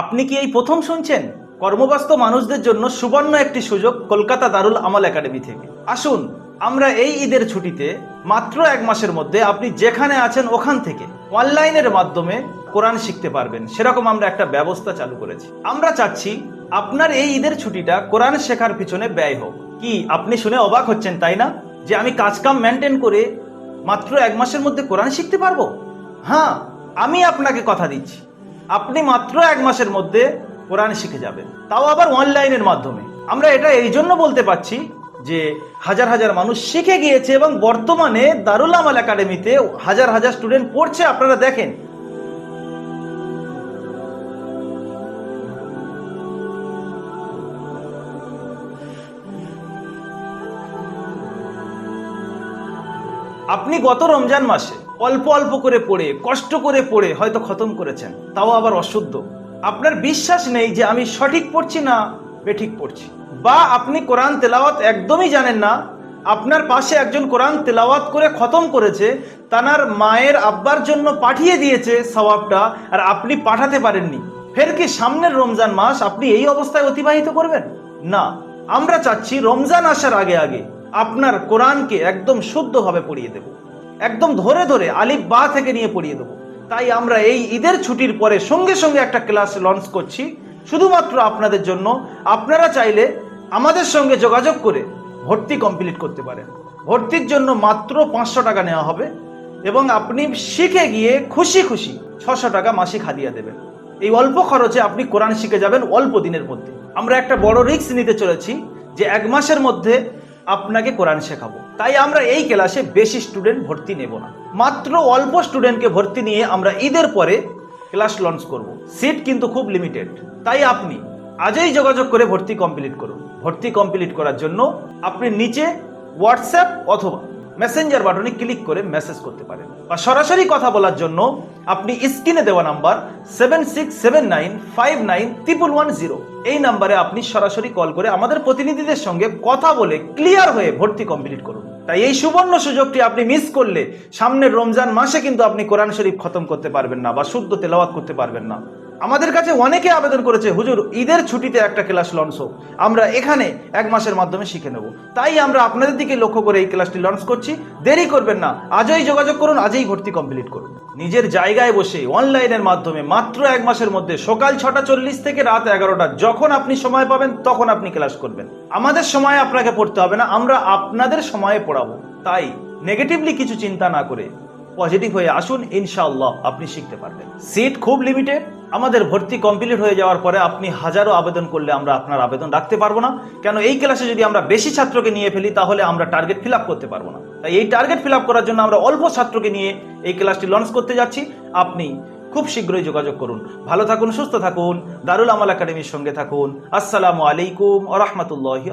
আপনি কি এই প্রথম শুনছেন? কর্মব্যস্ত মানুষদের জন্য সুবর্ণ একটি সুযোগ কলকাতা দারুল আমাল একাডেমি থেকে। আসুন, আমরা এই ঈদের ছুটিতে মাত্র এক মাসের মধ্যে আপনি যেখানে আছেন ওখান থেকে অনলাইনের মাধ্যমে কোরআন শিখতে পারবেন। সেরকম আমরা একটা ব্যবস্থা চালু করেছি। আমরা চাচ্ছি আপনার এই ঈদের ছুটিটা কোরআন শেখার পিছনে ব্যয় হোক। কি, আপনি শুনে অবাক হচ্ছেন, তাই না? যে আমি কাজকাম মেনটেন করে মাত্র এক মাসের মধ্যে কোরআন শিখতে পারব? হ্যাঁ আমি আপনাকে কথা দিচ্ছি। আপনি মাত্র এক মাসের মধ্যে কোরআন শিখে যাবেন। তাও আবার অনলাইনের মাধ্যমে। আমরা এটা এই জন্য বলতে পারছি যে হাজার হাজার মানুষ শিখে গিয়েছে এবং বর্তমানে দারুল আমাল একাডেমিতে হাজার হাজার স্টুডেন্ট পড়ছে, আপনারা দেখেন। আপনি গত রমজান মাসে অল্প অল্প করে পড়ে, কষ্ট করে পড়ে হয়তো খতম করেছেন, তাও আবার অশুদ্ধ। আপনার বিশ্বাস নেই যে আমি সঠিক পড়ছি না বেঠিক পড়ছি। বা আপনি কোরআন তেলাওয়াত একদমই জানেন না, আপনার পাশে একজন কোরআন তেলাওয়াত করে খতম করেছে, তানার মায়ের আব্বার জন্য পাঠিয়ে দিয়েছে সওয়াবটা, আর আপনি পাঠাতে পারেননি। ফের কি সামনের রমজান মাস আপনি এই অবস্থায় অতিবাহিত করবেন? না, আমরা চাচ্ছি রমজান আসার আগে আগে আপনার কোরআনকে একদম শুদ্ধভাবে পড়িয়ে দেব। একদম ধরে ধরে আলিফ বা থেকে নিয়ে পড়িয়ে দেবো। তাই আমরা এই ঈদের ছুটির পরে সঙ্গে সঙ্গে একটা ক্লাস লঞ্চ করছি। শুধুমাত্র আপনাদের জন্য। আপনারা চাইলে আমাদের সঙ্গে যোগাযোগ করে ভর্তি কমপ্লিট করতে পারেন। ভর্তির জন্য মাত্র পাঁচশো টাকা নেওয়া হবে এবং আপনি শিখে গিয়ে খুশি খুশি ছশো টাকা মাসিক হাদিয়া দেবেন। এই অল্প খরচে আপনি কোরআন শিখে যাবেন অল্প দিনের মধ্যে। আমরা একটা বড় রিস্ক নিতে চলেছি যে এক মাসের মধ্যে আপনাকে কোরআন শেখাবো। তাই আমরা এই ক্লাসে বেশি স্টুডেন্ট ভর্তি নেব না। মাত্র অল্প স্টুডেন্টকে ভর্তি নিয়ে আমরা ঈদের পরে ক্লাস লঞ্চ করব। সিট কিন্তু খুব লিমিটেড তাই আপনি আজই যোগাযোগ করে ভর্তি কমপ্লিট করুন। ভর্তি কমপ্লিট করার জন্য আপনি নিচে হোয়াটসঅ্যাপ অথবা মেসেঞ্জার বাটনে ক্লিক করে মেসেজ করতে পারেন। বা সরাসরি কথা বলার জন্য আপনি স্ক্রিনে দেওয়া number seven six seven nine five nine one zero এই নাম্বারে আপনি সরাসরি কল করে আমাদের প্রতিনিধিদের সঙ্গে কথা বলে ক্লিয়ার হয়ে ভর্তি কমপ্লিট করুন। তাই এই সুবর্ণ সুযোগটি আপনি মিস করলে সামনের রমজান মাসে কিন্তু আপনি কোরআন শরীফ খতম করতে পারবেন না বা শুদ্ধ তেলাওয়াত করতে পারবেন না। আমাদের কাছে অনেকে আবেদন করেছে, হুজুর, ঈদের ছুটিতে একটা ক্লাস লঞ্চ হোক। আমরা এখানে এক মাসের মাধ্যমে শিখে নেব। তাই আমরা আপনাদের দিকে লক্ষ্য করে এই ক্লাসটি লঞ্চ করছি। দেরি করবেন না। আজই যোগাযোগ করুন, আজই ভর্তি কমপ্লিট করুন। নিজের জায়গায় বসে অনলাইনের মাধ্যমে মাত্র এক মাসের মধ্যে সকাল ছটা চল্লিশ থেকে রাত এগারোটা, যখন আপনি সময় পাবেন, তখন আপনি ক্লাস করবেন। আমাদের সময় আপনাকে পড়তে হবে না, আমরা আপনাদের সময়ে পড়াবো। তাই নেগেটিভলি কিছু চিন্তা না করে পজিটিভ হয়ে আসুন, ইনশাআল্লাহ আপনি শিখতে পারবেন। সিট খুব লিমিটেড আমাদের ভর্তি কমপ্লিট হয়ে যাওয়ার পরে আপনি হাজারো আবেদন করলে আমরা আপনার আবেদন রাখতে পারব না। কেন এই ক্লাসে যদি আমরা বেশি ছাত্রকে নিয়ে ফেলি, তাহলে আমরা টার্গেট ফিল করতে পারব না। তাই এই টার্গেট ফিল করার জন্য আমরা অল্প ছাত্রকে নিয়ে এই ক্লাসটি লঞ্চ করতে যাচ্ছি। আপনি খুব শীঘ্রই যোগাযোগ করুন। ভালো থাকুন, সুস্থ থাকুন। দারুল আমাল একাডেমির সঙ্গে থাকুন। আসসালামু আলাইকুম আ রহমতুল্লাহি